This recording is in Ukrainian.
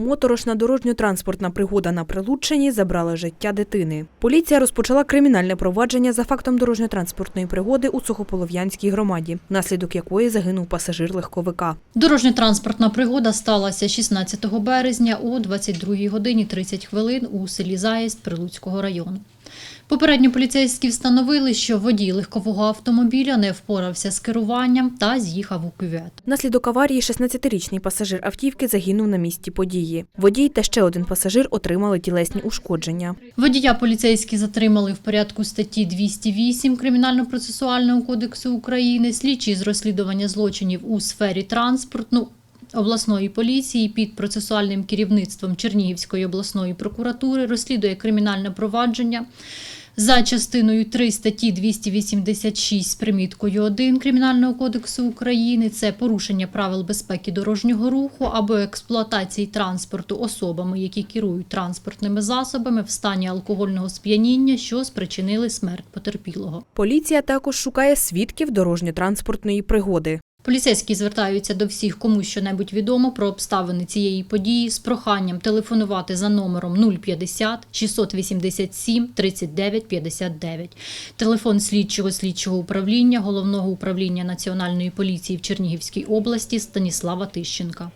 Моторошна дорожньо-транспортна пригода на Прилуччині забрала життя дитини. Поліція розпочала кримінальне провадження за фактом дорожньо-транспортної пригоди у Сухополов'янській громаді, внаслідок якої загинув пасажир легковика. Дорожньо-транспортна пригода сталася 16 березня о 22 годині 30 хвилин у селі Заїзд Прилуцького району. Попередньо поліцейські встановили, що водій легкового автомобіля не впорався з керуванням та з'їхав у кювет. Внаслідок аварії 16-річний пасажир автівки загинув на місці події. Водій та ще один пасажир отримали тілесні ушкодження. Водія поліцейські затримали в порядку статті 208 Кримінально-процесуального кодексу України, слідчі з розслідування злочинів у сфері транспорту обласної поліції під процесуальним керівництвом Чернігівської обласної прокуратури розслідує кримінальне провадження. За частиною 3 статті 286 з приміткою 1 Кримінального кодексу України це порушення правил безпеки дорожнього руху або експлуатації транспорту особами, які керують транспортними засобами в стані алкогольного сп'яніння, що спричинили смерть потерпілого. Поліція також шукає свідків дорожньо-транспортної пригоди. Поліцейські звертаються до всіх, кому щонебудь відомо про обставини цієї події з проханням телефонувати за номером 050 687 39 59. Телефон слідчого слідчого управління Головного управління Національної поліції в Чернігівській області Станіслава Тищенка.